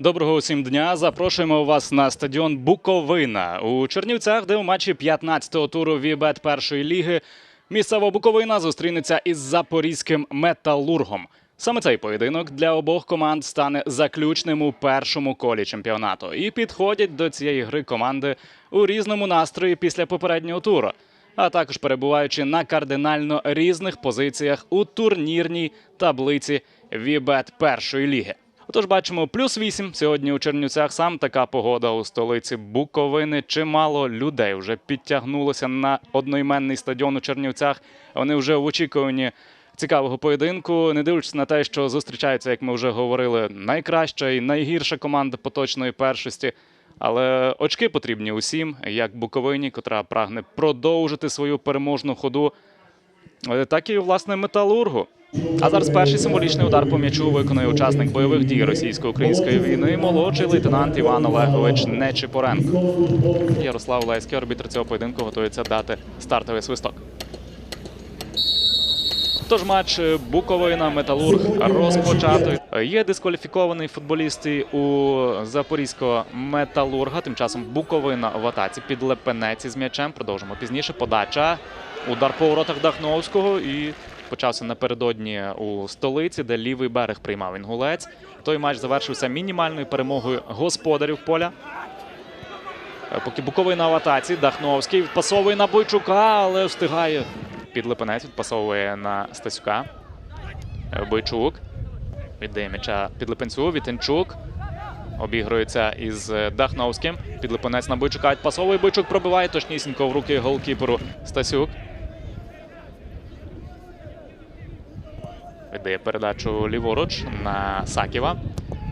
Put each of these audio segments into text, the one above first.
Доброго усім дня. Запрошуємо вас на стадіон Буковина у Чернівцях, де у матчі 15-го туру Вібет першої ліги місцева Буковина зустрінеться із запорізьким металургом. Саме цей поєдинок для обох команд стане заключним у першому колі чемпіонату. І підходять до цієї гри команди у різному настрої після попереднього туру, а також перебуваючи на кардинально різних позиціях у турнірній таблиці Вібет першої ліги. Отож, бачимо плюс 8 сьогодні у Чернівцях. Сам така погода у столиці Буковини. Чимало людей вже підтягнулося на одноіменний стадіон у Чернівцях. Вони вже в очікуванні цікавого поєдинку, не дивлячись на те, що зустрічаються, як ми вже говорили, найкраща і найгірша команда поточної першості. Але очки потрібні усім, як Буковині, котра прагне продовжити свою переможну ходу, е, так і власне металургу. А зараз перший символічний удар по м'ячу виконує учасник бойових дій російсько-української війни, молодший лейтенант Іван Олегович Нечипоренко. Ярослав Леський, арбітр цього поєдинку, готується дати стартовий свисток. Тож матч е, Буковина Металург розпочато. Є дискваліфікований футболіст у запорізького металурга. Тим часом Буковина в атаці під Лепенець із м'ячем. Продовжимо пізніше. Подача. Удар по воротах Дахновського і почався напередодні у столиці, де лівий берег приймав інгулець. Той матч завершився мінімальною перемогою господарів поля. Е, Поки Буковина в атаці, Дахновський відпасовує на Бойчука, але встигає під Липинець, відпасовує на Стасюка. Е, Бойчук віддає м'яча під Липенцю, Вітенчук. Обігрується із е, Дахновським. Під Липинець на Бойчука відпасовує. Бойчук пробиває точнісінько в руки голкіперу Стасюк. Віддає передачу ліворуч на Саківа.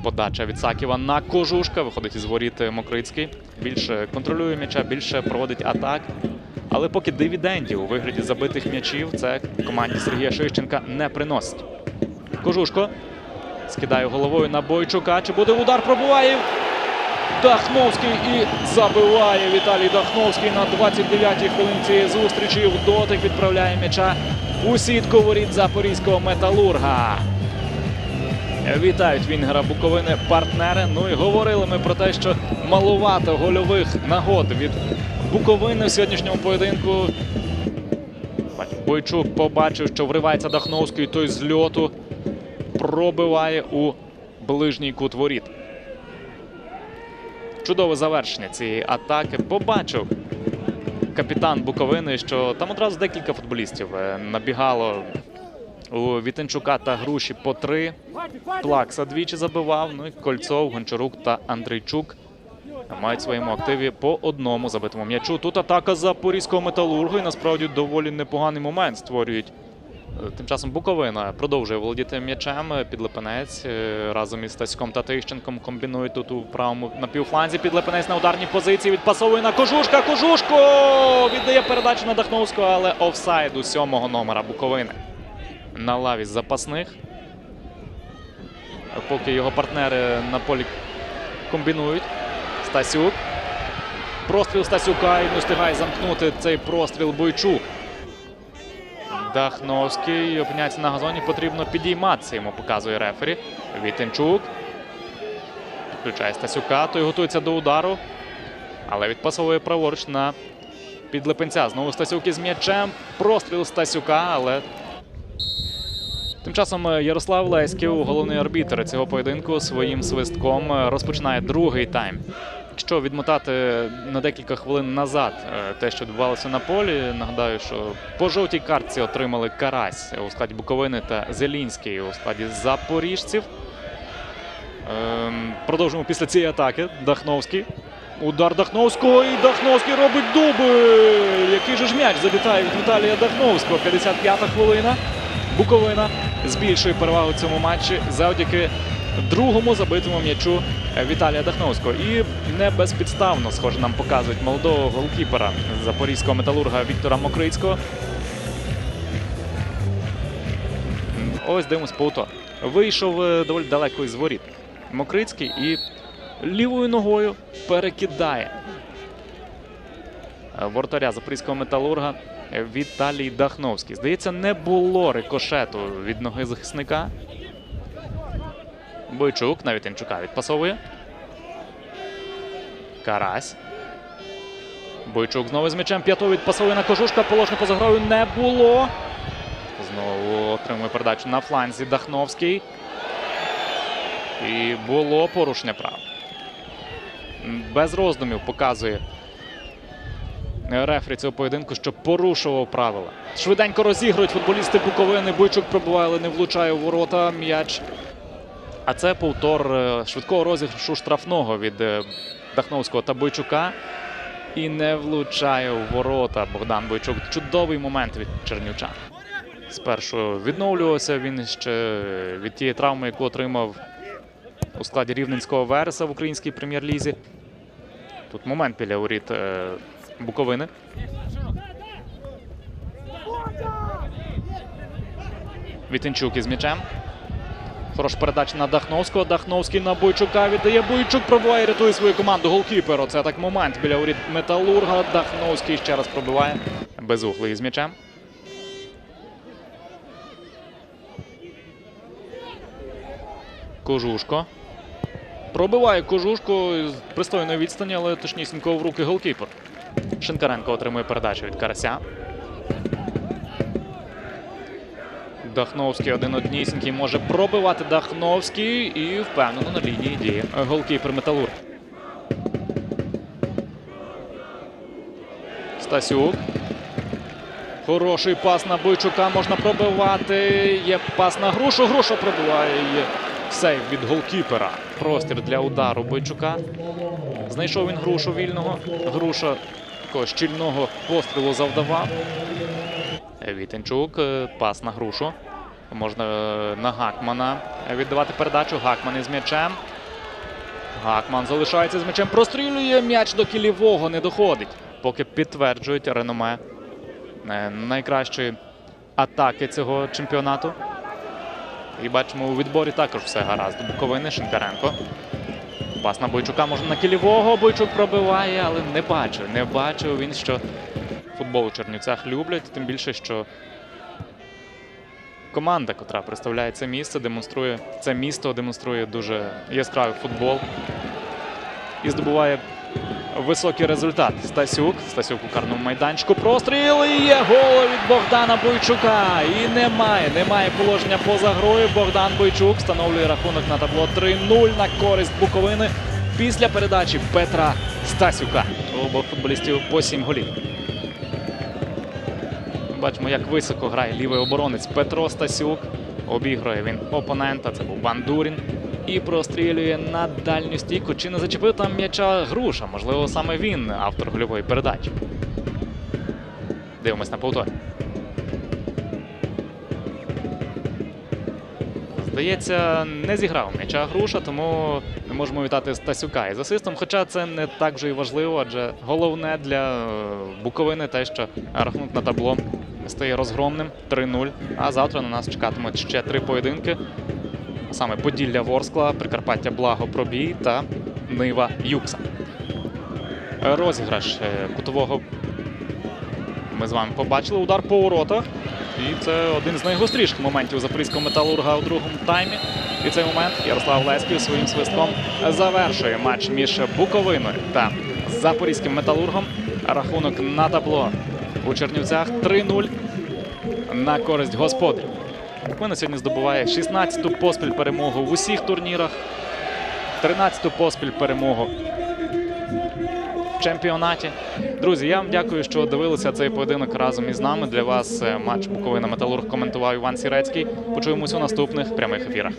Подача від Саківа на Кожушка. Виходить із воріт Мокрицький. Більше контролює м'яча, більше проводить атак. Але поки дивідендів у вигляді забитих м'ячів це команді Сергія Шищенка не приносить. Кожушко скидає головою на Бойчука. Чи буде удар? Пробуває. Дахновський і забиває Віталій Дахновський на 29-й хвилині цієї зустрічі. В дотик відправляє м'яча у сітку воріт запорізького металурга. Вітають Вінгера Буковини партнери. Ну і говорили ми про те, що малувато гольових нагод від Буковини в сьогоднішньому поєдинку. Бойчук побачив, що вривається Дахновський, той з льоту пробиває у ближній кут воріт. Чудове завершення цієї атаки. Побачив капітан Буковини, що там одразу декілька футболістів е, набігало у Вітенчука та Груші по три. Плакса двічі забивав. Ну і Кольцов, Гончарук та Андрійчук мають в своєму активі по одному забитому м'ячу. Тут атака запорізького металургу і насправді доволі непоганий момент створюють. Тим часом Буковина продовжує володіти м'ячем. Підлепенець е, разом із Стаськом та Тищенком комбінують тут у правому напівфланзі. Підлепенець на ударній позиції відпасовує на Кожушка. Кожушко віддає передачу на Дахновського, але офсайд у сьомого номера Буковини. На лаві запасних. Поки його партнери на полі комбінують. Стасюк. Простріл Стасюка і не встигає замкнути цей простріл Бойчук. Дахновський опиняється на газоні. Потрібно підійматися. Йому показує рефері. Вітенчук. Підключає Стасюка. Той готується до удару. Але відпасовує праворуч на підлипенця. Знову Стасюк із м'ячем. Простріл Стасюка, але. Тим часом Ярослав Леськів, головний арбітр цього поєдинку, своїм свистком розпочинає другий тайм. Якщо відмотати на декілька хвилин назад е, те, що відбувалося на полі, нагадаю, що по жовтій картці отримали Карась у складі Буковини та Зелінський у складі запоріжців. Ем, Продовжуємо після цієї атаки. Дахновський. Удар Дахновського і Дахновський робить дубль. Який же ж м'яч залітає від Віталія Дахновського. 55-та хвилина. Буковина збільшує перевагу цьому матчі завдяки другому забитому м'ячу е, Віталія Дахновського. І не безпідставно, схоже, нам показують молодого голкіпера запорізького металурга Віктора Мокрицького. Ось дивимось повтор. Вийшов е, доволі далеко із воріт. Мокрицький і лівою ногою перекидає е, воротаря запорізького металурга Віталій Дахновський. Здається, не було рикошету від ноги захисника. Бойчук на Вітенчука відпасовує. Карась. Бойчук знову з м'ячем п'ятого відпасовує на кожушка. Положення поза грою не було. Знову отримує передачу на фланзі Дахновський. І було порушення прав. Без роздумів показує рефері цього поєдинку, що порушував правила. Швиденько розігрують футболісти Буковини. Бойчук пробиває, але не влучає у ворота. М'яч. А це повтор е, швидкого розіграшу штрафного від е, Дахновського та Бойчука. І не влучає у ворота Богдан Бойчук. Чудовий момент від Чернівчан. Спершу відновлювався він ще від тієї травми, яку отримав у складі рівненського Вереса в українській прем'єр-лізі. Тут момент біля е, Буковини. Вітенчук із м'ячем. Хороша передача на Дахновського. Дахновський на Бойчука віддає. Бойчук пробиває, рятує свою команду. Голкіпер. Оце так момент біля воріт Металурга. Дахновський ще раз пробиває. Безухлий із м'ячем. Кожушко. Пробиває кожушко з пристойної відстані, але точнісінько в руки голкіпер. Шинкаренко отримує передачу від Карася. Дахновський один однісінький може пробивати Дахновський і впевнено на лінії діє голкіпер Металург. Стасюк. Хороший пас на Бойчука можна пробивати. Є пас на грушу. Груша пробиває. Сейв від голкіпера. Простір для удару Бойчука. Знайшов він грушу вільного. Груша такого щільного пострілу завдавав. Вітенчук. е, Пас на грушу. Можна е, на Гакмана віддавати передачу. Гакман із м'ячем. Гакман залишається з м'ячем. Прострілює м'яч до кілівого. Не доходить. Поки підтверджують реноме е, найкращої атаки цього чемпіонату. І бачимо, у відборі також все гаразд. Буковини Шинкаренко. Пас на Бойчука можна на кілівого. Бойчук пробиває, але не бачив. Не бачив він, що футбол у Чернівцях люблять. Тим більше, що команда, котра представляє це місце, демонструє це місто, демонструє дуже яскравий футбол і здобуває високий результат. Стасюк. Стасюк у карному майданчику. Простріл і є гол від Богдана Бойчука. І немає. Немає положення поза грою. Богдан Бойчук встановлює рахунок на табло 3-0 на користь Буковини після передачі Петра Стасюка. У обох футболістів по 7 голів. Бачимо, як високо грає лівий оборонець Петро Стасюк. Обігрує він опонента. Це був Бандурін. І прострілює на дальню стійку. Чи не зачепив там м'яча груша? Можливо, саме він автор гольової передачі. Дивимось на повтор. Здається, не зіграв м'яча груша, тому ми можемо вітати Стасюка із асистом. Хоча це не так вже і важливо, адже головне для е, Буковини те, що рахунок на табло стає розгромним 3-0. А завтра на нас чекатимуть ще три поєдинки. Саме Поділля Ворскла, Прикарпаття Благо Пробій та Нива Юкса. Розіграш е, кутового ми з вами побачили удар по воротах. І це один з найгостріших моментів запорізького металурга у другому таймі. І цей момент Ярослав Леськів своїм свистком завершує матч між Буковиною та запорізьким металургом. Рахунок на табло у Чернівцях 3-0 на користь господарів. Буковина сьогодні здобуває 16-ту поспіль перемогу в усіх турнірах, 13-ту поспіль перемогу в чемпіонаті. Друзі, я вам дякую, що дивилися цей поєдинок разом із нами. Для вас е, матч Буковина Металург коментував Іван Сірецький. Почуємось у наступних прямих ефірах.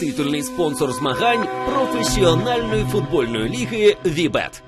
Титульний спонсор змагань професіональної футбольної ліги Вібет.